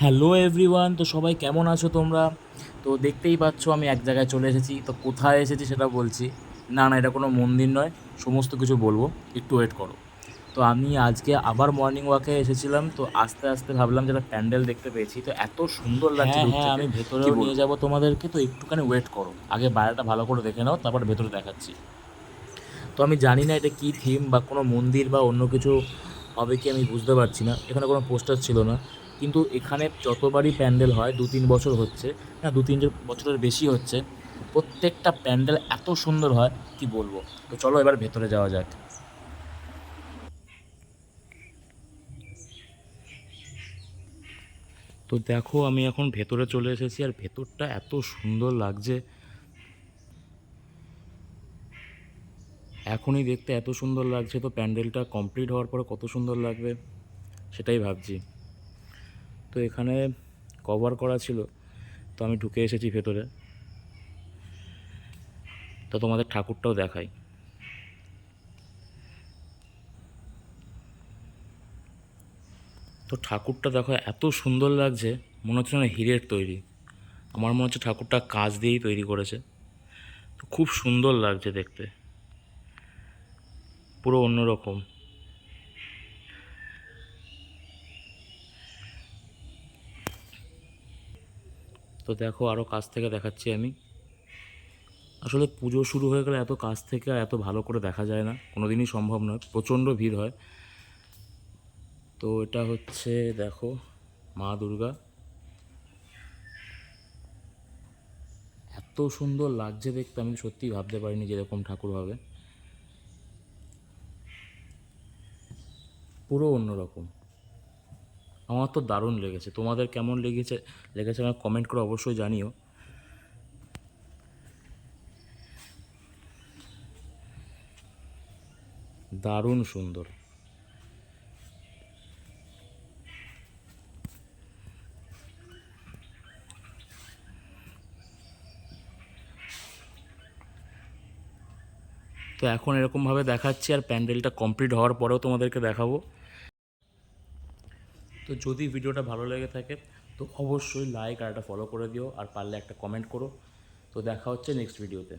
Hello everyone তো সবাই কেমন আছো তোমরা? তো দেখতেই পাচ্ছ আমি এক জায়গায় চলে এসেছি। তো কোথায় এসেছি সেটা বলছি। না না এটা কোনো মন্দির নয় সমস্ত কিছু বলব। একটু ওয়েট করো। তো আমি আজকে আবার মর্নিং ওয়াকে এসেছিলাম তো আস্তে আস্তে ভাবলাম যেটা প্যান্ডেল দেখতে পেয়েছি। তো এত সুন্দর লাগছে হ্যাঁ, হ্যাঁ। আমি ভেতরেও নিয়ে যাব তোমাদেরকে তো একটুখানি ওয়েট করো। আগে বাইরেটা ভালো করে দেখে নাও তারপর ভেতরে দেখাচ্ছি। তো আমি জানি না এটা কী থিম বা কোনো মন্দির বা অন্য কিছু হবে কি আমি বুঝতে পারছি না। এখানে কোনো পোস্টার ছিল না। কিন্তু এখানে যতবারই প্যান্ডেল হয় দু তিন বছর হচ্ছে, না দু তিন বছরের বেশি হচ্ছে, প্রত্যেকটা প্যান্ডেল এত সুন্দর হয়, কি বলব? তো চলো এবার ভেতরে যাওয়া যাক। তো দেখো, আমি এখন ভেতরে চলে এসেছি, আর ভেতরটা এত সুন্দর লাগছে। এখনই দেখতে এত সুন্দর লাগছে, তো প্যান্ডেলটা কমপ্লিট হওয়ার পরে কত সুন্দর লাগবে সেটাই ভাবছি। তো এখানে কভার করা ছিল, তো আমি ঢুকে এসেছি ভেতরে। তো তোমাদের ঠাকুরটাও দেখাই। তো ঠাকুরটা দেখো এত সুন্দর লাগছে, মনে হচ্ছে না হীরের তৈরি। আমার মনে হচ্ছে ঠাকুরটা কাঁচ দিয়েই তৈরি করেছে। তো খুব সুন্দর লাগছে দেখতে। পুরো অন্যরকম। তো দেখো আরও কাছ থেকে দেখাচ্ছি আমি। আসলে পুজো শুরু হয়ে গেলে এত কাছ থেকে আর এত ভালো করে দেখা যায় না। কোনো দিনই সম্ভব নয়, প্রচণ্ড ভিড় হয়। তো এটা হচ্ছে দেখো মা দুর্গা। এত সুন্দর লাগছে দেখতে, আমি সত্যিই ভাবতে পারিনি যে এরকম ঠাকুর হবে। পুরো অন্যরকম। আমার তো দারুণ লেগেছে। তোমাদের কেমন লেগেছে লেগেছে আমার কমেন্ট করে অবশ্যই জানিও। দারুণ সুন্দর। তো এখন এরকমভাবে দেখাচ্ছি আর প্যান্ডেলটা কমপ্লিট হওয়ার পরেও তোমাদেরকে দেখাবো। তো যদি ভিডিওটা ভালো লেগে থাকে, তো অবশ্যই লাইক আর একটা ফলো করে দিও, আর পারলে একটা কমেন্ট করো। তো দেখা হচ্ছে নেক্সট ভিডিওতে